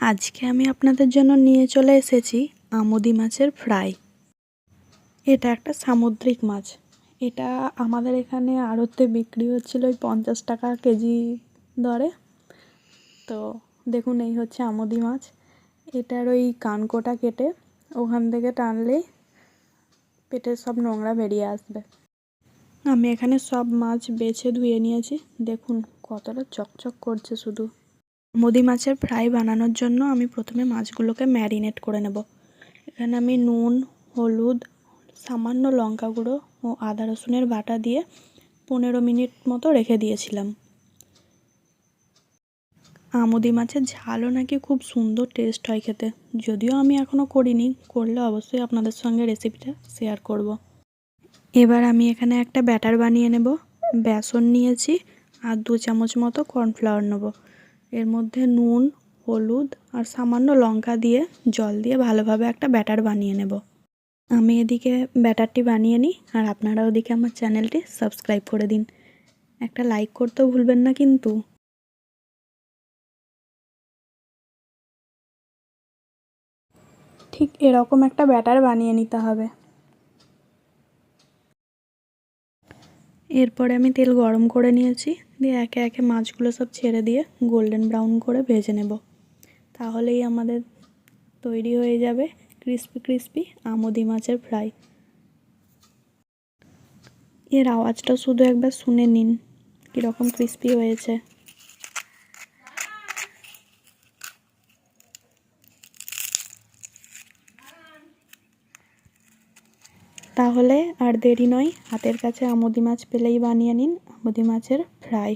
আজকে আমি আপনাদের জন্য নিয়ে চলে এসেছি আমুদি মাছের ফ্রাই। এটা একটা সামুদ্রিক মাছ। এটা আমাদের এখানে আড়তে বিক্রি হচ্ছিল ওই পঞ্চাশ টাকা কেজি দরে। তো দেখুন, এই হচ্ছে আমুদি মাছ। এটার ওই কানকোটা কেটে ওখান থেকে টানলেই পেটের সব নোংরা বেরিয়ে আসবে। আমি এখানে সব মাছ বেছে ধুয়ে নিয়েছি। দেখুন, কতটা চকচক করছে শুধু। মুদি মাছের ফ্রাই বানানোর জন্য আমি প্রথমে মাছগুলোকে ম্যারিনেট করে নেব। এখানে আমি নুন, হলুদ, সামান্য লঙ্কা গুঁড়ো ও আদা রসুনের বাটা দিয়ে পনেরো মিনিট মতো রেখে দিয়েছিলাম। আমুদি মাছের ঝালও নাকি খুব সুন্দর টেস্ট হয় খেতে। যদিও আমি এখনও করিনি, করলে অবশ্যই আপনাদের সঙ্গে রেসিপিটা শেয়ার করব। এবার আমি এখানে একটা ব্যাটার বানিয়ে নেব। বেসন নিয়েছি আর দু চামচ মতো কর্নফ্লাওয়ার নেব। এর মধ্যে নুন, হলুদ আর সামান্য লঙ্কা দিয়ে জল দিয়ে ভালোভাবে একটা ব্যাটার বানিয়ে নেব। আমি এদিকে ব্যাটারটি বানিয়ে নিই আর আপনারা ওদিকে আমার চ্যানেলটি সাবস্ক্রাইব করে দিন। একটা লাইক করতেও ভুলবেন না কিন্তু। ঠিক এরকম একটা ব্যাটার বানিয়ে নিতে হবে। এরপরে আমি তেল গরম করে নিয়েছি। দিয়ে একে একে মাছগুলো সব ছেড়ে দিয়ে গোল্ডেন ব্রাউন করে ভেজে নেব। তাহলেই আমাদের তৈরি হয়ে যাবে ক্রিস্পি ক্রিস্পি আমুদি মাছের ফ্রাই এর আওয়াজটা শুধু একবার শুনে নিন, কীরকম ক্রিস্পি হয়েছে। তাহলে আর দেরি নয়, হাতের কাছে আমুদি মাছ পেলেই বানিয়ে নিন, আমুদি মাছের ফ্রাই